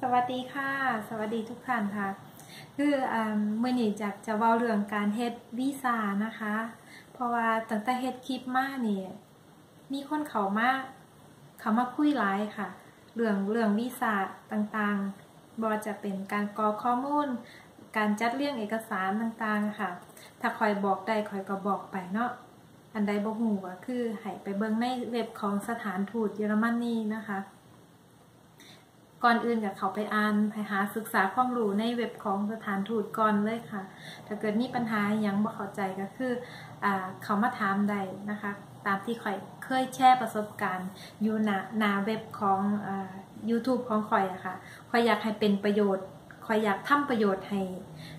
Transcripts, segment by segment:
สวัสดีค่ะ สวัสดีทุกท่านค่ะ คืออ่ามื่อนี้จากจะเว้าเรื่องการเฮ็ดวีซ่านะคะ เพราะว่าตั้งแต่เฮ็ดคลิปมานี่มีคนเขามาเขามาคุยหลายค่ะ เรื่องเรื่องวีซ่าต่างๆบ่ว่าจะเป็นการกรอข้อมูล การจัดเรียงเอกสารต่างๆค่ะ ถ้าคอยบอกได้คอยก็บอกไปเนาะอันใดบ่ฮู้ก็คือให้ไปเบิ่งในเว็บของสถานทูตเยอรมนีนะคะ ก่อนอื่นก็เข้าไปอ่านไปหาศึกษาความรู้ในเว็บของสถานทูตก่อนเลยค่ะ ถ้าเกิดมีปัญหาหยังบ่เข้าใจก็คืออเขามาถามได้นะคะ ตามที่ข่อยเคยแชร์ประสบการณ์อยู่หน้าหนาเว็บของอ YouTube ของข่อยอะค่ะข่อยอยากให้เป็นประโยชน์ข่อยอยากทำประโยชน์ให้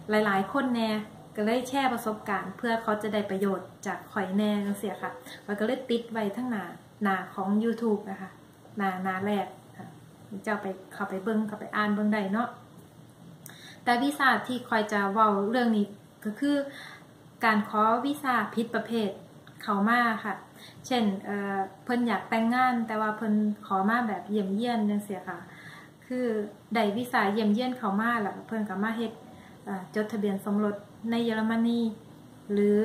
หลาย ๆ คนแน่ก็เลยแชร์ประสบการณ์ เพื่อเขาจะได้ประโยชน์จากข่อยแน่จังซี่ค่ะข่อยก็เลยติดไว้ทั้งหน้าหน้าของ YouTube นะคะหน้าหน้าแรก เจ้าไปเข้าไปเบิ่งเข้าไปอ่านเบิ่งได้เนาะแต่วีซ่าที่คอยจะเว้าเรื่องนี้ก็คือการขอวีซ่าผิดประเภทเขามาค่ะ เช่นเอ่อเพิ่นอยากแต่งงาน แต่ว่าเพิ่นขอมาแบบเยี่ยมเยี่ยนจังซี่ค่ะ คือได้วีซ่าเยี่ยมเยี่ยนเขามาล้วเพิ่นก็มาเฮ็ดจดทะเบียนสมรสในเยอรมนีหรือ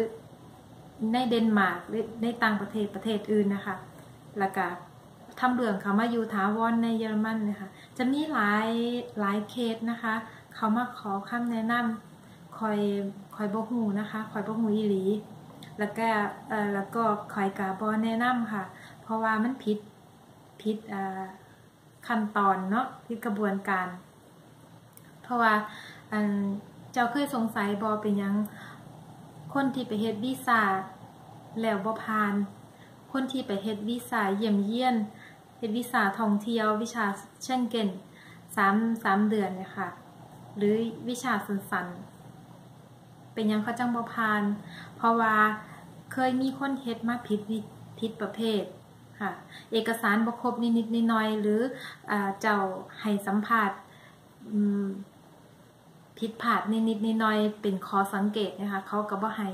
ในเดนมาร์กหรือในต่างประเทศประเทศอื่นนะคะแล้วก็ ทำเรื่องเขามาอยู่ถาวรในเยอรมันนะคะจะมีหลายหลายเคสนะคะ เขามาขอคำแนะนำคอยคอยบ่ฮู้นะคะคอยบ่ฮู้อีหลี แล้วก็เอ่อแล้วก็คอยกะบ่แนะนำค่ะ เพราะว่ามันผิดผิดอ่อขั้นตอนเนาะผิดกระบวนการ เพราะว่าอันเจ้าเคยสงสัยบ่เป็นยังคนที่ไปเฮ็ดวีซ่าแล้วบ่ผ่าน คนที่ไปเฮ็ดวีซ่าเยี่ยมเยียนเฮ็ดวีซ่าท่องเที่ยว วิชาเช่นเกน3 3เดือนเนี่ยค่ะ หรือวิชาสั้นๆ เป็นยังเขาจังบ่ผ่าน เพราะว่าเคยมีคนเฮ็ดมาผิดวิผิดประเภทค่ะ เอกสารบ่ครบนิดๆหน่อยๆหรืออเจ้าให้สัมภาษณ์ผิดพลาดนิดๆน่อยๆเป็นข้อสังเกตนะคะเขาก็บ่ให้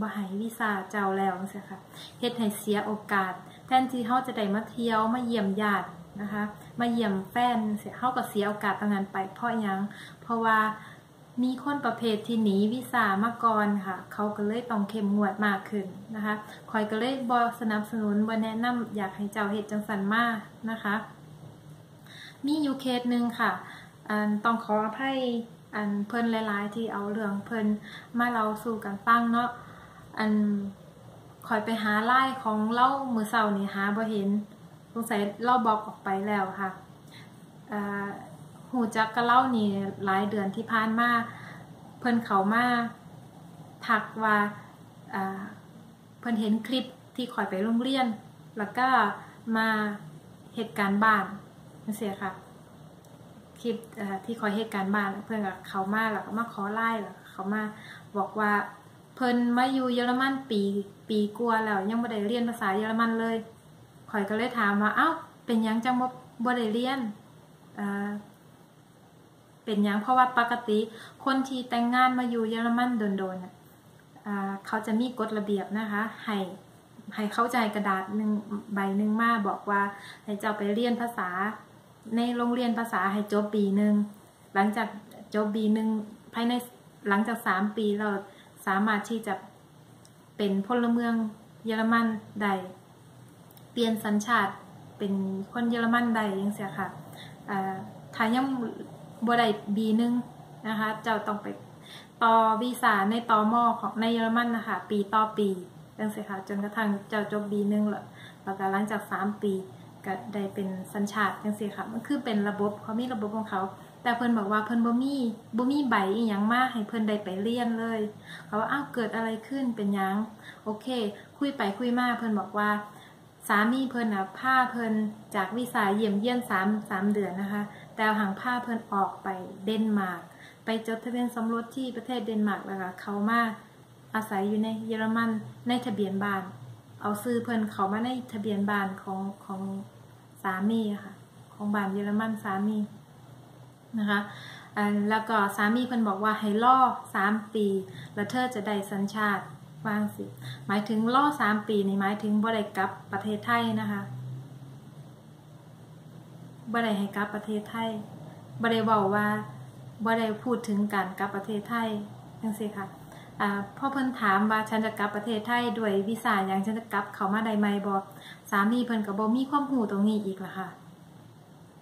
บ่ให้วีซ่าเจ้าแล้วจังซี่ค่ะเฮ็ดให้เสียโอกาส แทนที่เฮาจะได้มาเที่ยวมาเยี่ยมญาตินะคะ มาเยี่ยมแฟนเสียเฮาก็เสียโอกาสตรงนั้นไปเพราะยัง เพราะว่ามีคนประเภทที่หนีวีซ่ามาก่อนค่ะ เขาก็เลยต้องเข้มงวดมากขึ้นนะคะคอยก็เลยบ่สนับสนุนบ่แนะนำอยากให้เจ้าเฮ็ดจังซั่นมานะคะ มีอยู่เคสหนึ่งค่ะอันต้องขออภัยอันเพิ่นหลาย ๆ ที่เอาเรื่องเพิ่นมาเล่าสู่กันฟังเนาะ อันคอยไปหาไล่ของเล่ามือเสานี่หาบ่เห็นสงสัยเล่าบอกออกไปแล้วค่ะหูจักกับเล่านี่หลายเดือนที่ผ่านมาเพิ่นเขามาทักว่าเพิ่นเห็นคลิปที่คอยไปโรงเรียน แล้วก็มาเหตุการณ์บ้านจังซี่ค่ะคลิปที่คอยเหตุการณ์บ้านเพิ่อนก็เขามาแล้วก็มาขอไล่แล้วเขามาบอกว่า เพิ่นมาอยู่เยอรมันปีปีกว่าแล้ว ยังบ่ได้เรียนภาษาเยอรมันเลยข่อยก็เลยถามว่า เอ้า เป็นยังจังบ่บ่ได้เรียนอ่าเป็นยังเพราะว่าปกติ คนที่แต่งงานมาอยู่เยอรมันโดนๆน่ะอ่าเขาจะมีกฎระเบียบนะคะให้ให้เข้าใจกระดาษหนึ่งใบหนึ่งมาบอกว่า ให้เจ้าไปเรียนภาษา ในโรงเรียนภาษาให้จบปีหนึ่งหลังจากจบปีหนึ่งภายในหลังจากสามปีเรา สามารถที่จะเป็นพลเมืองเยอรมันได้เปลี่ยนสัญชาติเป็นคนเยอรมันได้ยังเสียค่ะอ่าถ้ายังบ่ได้บีหนึ่งนะคะเจ้าต้องไปต่อวีซ่าในตอมอของในเยอรมันนะคะปีต่อปีจังซี่ค่ะจนกระทั่งเจ้าจบบีหนึ่งแล้วแล้วก็หลังจากสามปีก็ได้เป็นสัญชาติจังซี่ค่ะมันคือเป็นระบบเขามีระบบของเขา แต่เพิ่นบอกว่าเพิ่นบ่มีบ่มีใบอีหยังมาให้เพิ่นได้ไปเรียนเลยเขาว่าอ้าวเกิดอะไรขึ้นเป็นหยังโอเค คุยไปคุยมาเพิ่นบอกว่า สามีเพิ่นน่ะพาเพิ่นจากวีซ่าเยี่ยมเยี่ยน3 3เดือนนะคะ แต่ห่างพาเพิ่นออกไปเดนมาร์กไปจดทะเบียนสมรสที่ประเทศเดนมาร์กแล้วก็เขามาอาศัยอยู่ในเยอรมันในทะเบียนบ้าน เอาซื้อเพิ่นเขามาในทะเบียนบ้านของของสามีค่ะ ของบ้านเยอรมันสามี นะคะอันแล้วก็สามีเพิ่นบอกว่าให้รอ3ปี แล้วเธอจะได้สัญชาติวางสิ หมายถึงรอ3ปีนี่หมายถึงบ่ได้กลับประเทศไทยนะคะบ่ได้ให้กลับประเทศไทยบ่ได้เว้าว่าบ่ได้พูดถึงการกลับประเทศไทยจังซี่ค่ะอ่อเพิ่นถามว่าฉันจะกลับประเทศไทยด้วยวีซ่าหยังฉันจะกลับเขามาได้ไหมบ่สามีเพิ่นก็บ่มีความรู้ตรงนี้อีกล่ะค่ะ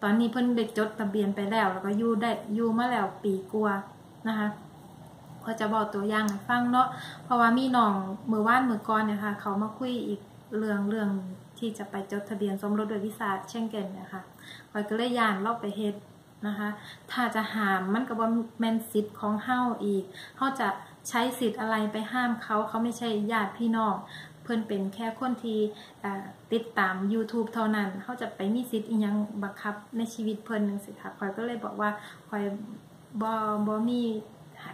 ตอนนี้เพิ่นได้จดทะเบียนไปแล้ว แล้วก็อยู่ได้อยู่มาแล้วปีกว่านะคะก็จะบอกตัวอย่างให้ฟังเนาะเพราะว่ามีน้องมือว่านมือก่อนเนี่ยค่ะเขามาคุยอีกเรื่องเรื่องที่จะไปจดทะเบียนสมรสโดยวิสาเช่นเกันนะคะคอยก็เลยยานเล่าไปเฮ็ดนะคะ ถ้าจะหามมันก็บ่แมนสิทธิ์ของเฮาอีกเฮาจะใช้สิทธิ์อะไรไปห้ามเขาเขาไม่ใช่ญาติพี่น้อง เพิ่นเป็นแค่คนที่ติดตาม YouTube เท่านั้นเขาจะไปมีสิทธิ์อีหยังบังคับในชีวิตเพิ่นนึงสิค่ะคอยก็เลยบอกว่าคอยบ่บ่มี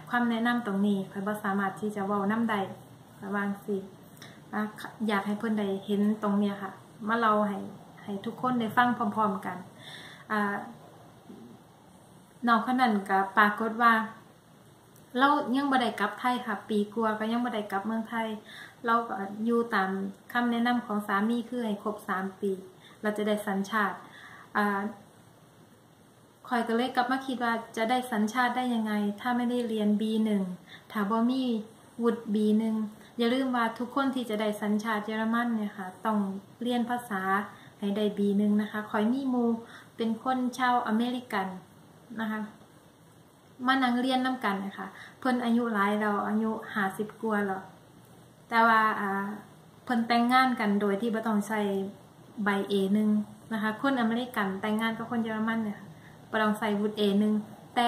ความแนะนำตรงนี้คอยบ่สามารถที่จะว้าน้ำได้ระวังสิอยากให้เพิ่นได้เห็นตรงเนี้ยค่ะมาเราให้ให้ทุกคนได้ฟังพร้อม ๆ กันอน้องคนนั้นก็ปรากฏว่า เรายังบ่ได้กลับไทยค่ะ ปีกว่าก็ยังบ่ได้กลับเมืองไทย เราก็อยู่ตามคำแนะนำของสามีคือให้ครบ3ปี เราจะได้สัญชาติอ่าคอยก็เลยกลับมาคิดว่าจะได้สัญชาติได้ยังไง ถ้าไม่ได้เรียน B1 ถ้าบ่มีวุฒิ B1 อย่าลืมว่าทุกคนที่จะได้สัญชาติเยอรมันเนี่ยค่ะ ต้องเรียนภาษาให้ได้ B1 นะคะคอยมีมูเป็นคนชาวอเมริกันนะคะ มานั่งเรียนน้ากันนะคะเพิ่นอายุหลายเราอายุ50กว่าแล้วแต่ว่าเพิ่นแต่งงานกันโดยที่บ่ต้องใส่ใบ A1 นะคะ คนอเมริกันแต่งงานกับคนเยอรมันเนี่ยบ่ต้องใส่วุฒิ A1 แต่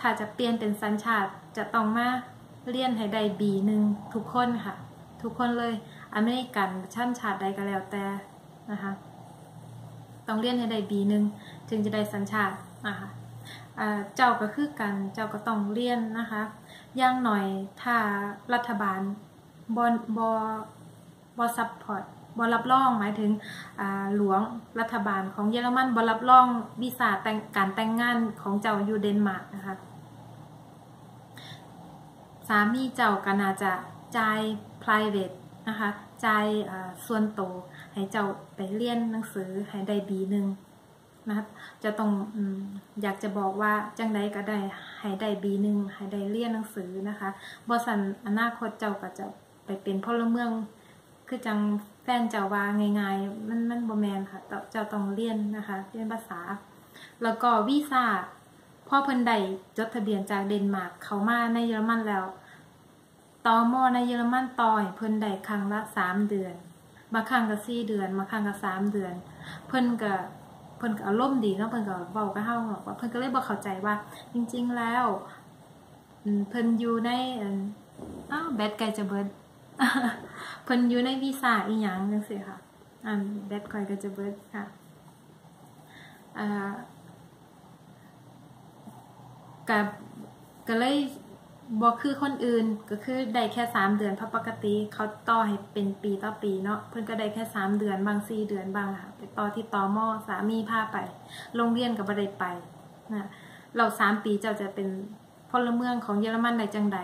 ถ้าจะเปลี่ยนเป็นสัญชาติจะต้องมาเรียนให้ได้ B1 ทุกคนค่ะ ทุกคนเลยอเมริกันชั้นชาติใดก็แล้วแต่นะคะ ต้องเรียนให้ได้ B1 ถึงจะได้สัญชาตินะคะ เจ้าก็คือกัน เจ้าก็ต้องเรียนนะคะ อย่างหน่อยถ้ารัฐบาลบอบอบอซับพอร์ตบอรับรองหมายถึงหลวงรัฐบาลของเยอรมันบอรับรองวีซ่าแต่งการแต่งงานของเจ้าอยู่เดนมาร์กนะคะสามีเจ้าก็น่าจะจ่าย private นะคะจ่ายส่วนโตให้เจ้าไปเรียนหนังสือให้ได้บีหนึ่ง นะคะจะต้องอยากจะบอกว่าจังไดก็ได้ให้ได้บีหนึ่งให้ได้เรียนหนังสือนะคะบอสันอนาคตเจ้าก็จะไปเป็นพลเมือง คือจังแฟนเจ้าว่าง่ายๆมันมันบ่แมนค่ะเจ้าต้องเรียนนะคะเรียนภาษา แล้วก็วีซ่าพ่อเพิ่นได้จดทะเบียนจากเดนมาร์กเขามาในเยอรมันแล้วตอมอในเยอรมันต่อยเพิ่นได้ครั้งละสามเดือนมาครั้งก็สี่เดือนมาครั้งก็สามเดือน เพิ่นก็ พิ่นก็อารมณ์ดีเนาะเพิ่นก็เว้ากับเฮาว่าเพิ่นก็เลยบ่เข้าใจว่า จริง ๆ แล้วเพิ่นอยู่ในอ้าวแบตไกลจะเบิดเพิ่นอยู่ในวีซ่าอีหยังจังซี่ค่ะอันแบตคอยก็จะเบิดค่ะอ่ากับก็เลย บอกคือคนอื่นก็คือได้แค่สามเดือนเพราะปกติเขาต่อให้เป็นปีต่อปีเนาะเพื่อนก็ได้แค่สามเดือนบางสี่เดือนบางค่ะไปต่อที่ต่อมอสามีพาไปโรงเรียนกับบัได้ไปนะเราสามปีเจ้าจะเป็นพลเมืองของเยอรมันได้จังใด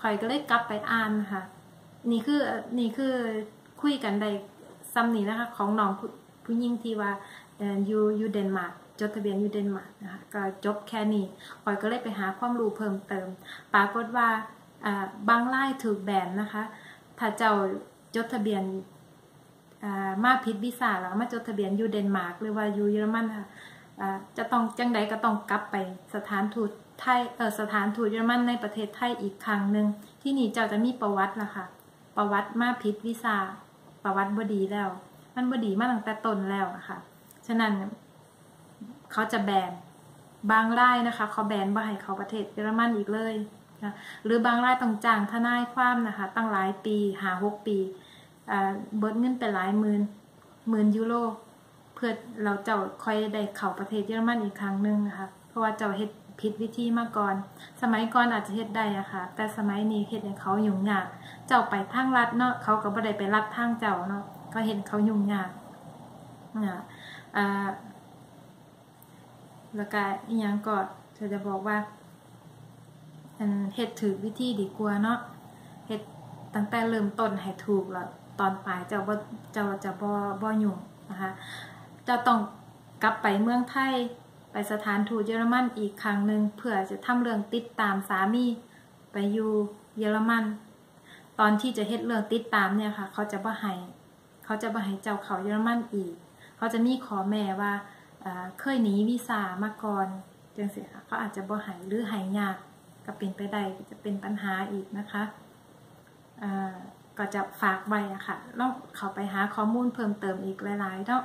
คอยก็เลยกลับไปอ่านค่ะ นี่คือนี่คือคุยกันได้ซ้ำนี่นะคะ ของน้องผู้หญิงที่ว่าอยู่อยู่เดนมาร์ก จดทะเบียนอยู่เดนมาร์กนะคะก็จบแค่นี้คอยก็เลยไปหาความรู้เพิ่มเติม ปรากฏว่าบางไล่ถูกแบนนะคะ ถ้าเจ้าจดทะเบียนมาพิษวิสาแล้วมาจดทะเบียนอยู่เดนมาร์กหรือว่าอยู่เยอรมันค่ะจะต้องจังใดก็ต้องกลับไปสถานทูตไทยเออสถานทูตเยอรมันในประเทศไทยอีกครั้งหนึ่งที่นี่เจ้าจะมีประวัติละค่ะ ประวัติมาพิษวิสาประวัติบดีแล้ว มันบดีมาตั้งแต่ต้นแล้วะค่ะ ฉะนั้น เขาจะแบนบางรายนะคะ เขาแบนบ่ให้เขาประเทศเยอรมันอีกเลยนะหรือบางรายต้องจ้างทนายความนะคะ ตั้งหลายปีหาหกปีเบิดเงินไปหลายหมื่นหมื่นยูโรเพื่อเราเจ้าคอยได้เข้าประเทศเยอรมันอีกครั้งหนึ่งนะคะเพราะว่าเจ้าเฮ็ดผิดวิธีมาก่อน สมัยก่อนอาจจะเฮ็ดได้อะค่ะแต่สมัยนี้เฮ็ดให้เขายุ่งยาก เจ้าไปทางรัดเนาะเขาก็บ่ได้ไปรัดทางเจ้าเนาะก็เห็นเขายุ่งยากอ่า แล้วก็อีหยังก็เธอจะบอกว่าอันเฮ็ดถือวิธีดีกว่าเนาะเฮ็ดตั้งแต่เริ่มต้นให้ถูกแล้วตอนปลายเจ้าบ่เจ้าจะบ่บ่ยุ่งนะคะจะต้องกลับไปเมืองไทยไปสถานทูตเยอรมันอีกครั้งหนึ่งเพื่อจะทำเรื่องติดตามสามีไปอยู่เยอรมัน ตอนที่จะเฮ็ดเรื่องติดตามเนี่ยค่ะ เขาจะบ่ให้เขาจะบ่ให้เจ้าเขาเยอรมันอีก เขาจะมีขอแม่ว่า เคยหนีวีซ่ามาก่อนจังซี่ค่ะเขาอาจจะบ่ให้หรือห้ยยากก็เป็นไปได้จะเป็นปัญหาอีกนะคะก็จะฝากไว้อะค่ะลองเขาไปหาข้อมูลเพิ่มเติมอีกหลายๆเนาะ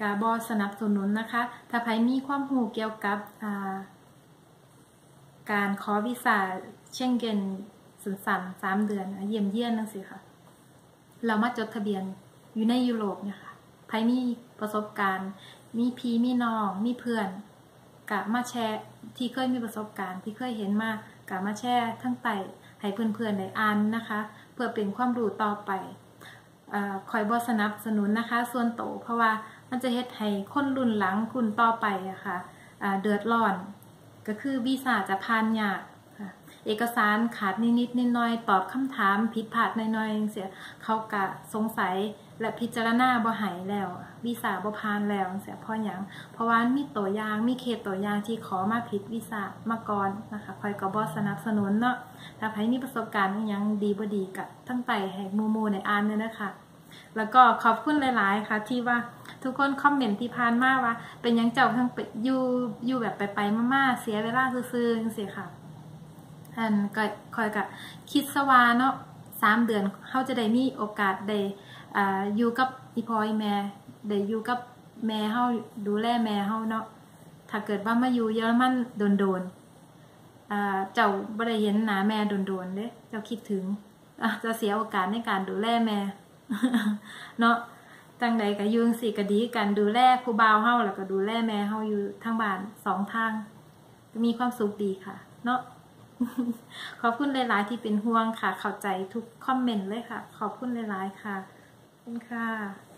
กาบอสนับสนุนนะคะ ถ้าใครมีความหูเกี่ยวกับการขอวีซ่าเชงเกนสันสันสามเดือนเยี่ยมเยี่ยนนั่นสิค่ะ เรามาจดทะเบียนอยู่ในยุโรปเนี่ยค่ะ ใครมีประสบการณ์ มีพีมีน้องมีเพื่อนกะมาแชร์ที่เคยมีประสบการณ์ที่เคยเห็นมากกะมาแชร์ทั้งไต่ให้เพื่อนๆได้อ่านนะคะ เพื่อเป็นความรู้ต่อไปอคอยบอสนับสนุนนะคะ ส่วนโตเพราะว่ามันจะเฮ็ดให้คนรุ่นหลังคุณต่อไปอะคะ่ะเดือดร้อน ก็คือวีซ่าจะผ่านยากเอกสารขาดนิดๆนิดหน่อยตอบคำถามผิดพลาดน้อยๆเสียเขากะสงสัย และพิจารณาบ่หายแล้ววีซ่าบ่ผ่านแล้วเสียพราะหยังเพราะว่ามีตัวอย่างมีเคสตัวอย่างที่ขอมาผิดวีซ่ามาก่อนนะคะคอยก็บ่สนับสนุนเนาะถ้าใครมีประสบการณ์ยังดีบ่ดีกับทั้งไตให้มูมูในอ่านเลยนะคะแล้วก็ขอบคุณหลาย ๆ ค่ะ ที่ว่าทุกคนคอมเมนต์ที่ผ่านมาว่า เป็นยังเจ้าทั้งอยู่อยู่แบบไปไปมาๆเสียเวลาซื่อๆเสียค่ะอันก็คอยกับคิดสวาเนาะสามเดือนเขาจะได้มีโอกาสได้ อ่าอยู่กับอีพอยแม่ได้อยู่กับแม่เฮาดูแลแม่เฮาเนาะถ้าเกิดว่ามาอยู่เยอรมันโดนๆอ่าเจ้าบ่ได้เห็นหน้าแม่โดนๆเด้เจ้าคิดถึงอะจะเสียโอกาสในการดูแลแม่เนาะจังใดก็ยุ่งสิก็ดีกันดูแลผู้บ่าวเฮาแล้วก็ดูแลแม่เฮาอยู่ทางบ้านสองทางมีความสุขดีค่ะ เนาะขอบคุณหลาย ๆ ที่เป็นห่วงค่ะ เข้าใจทุกคอมเมนต์เลยค่ะ ขอบคุณหลาย ๆ ค่ะ คุณค่ะ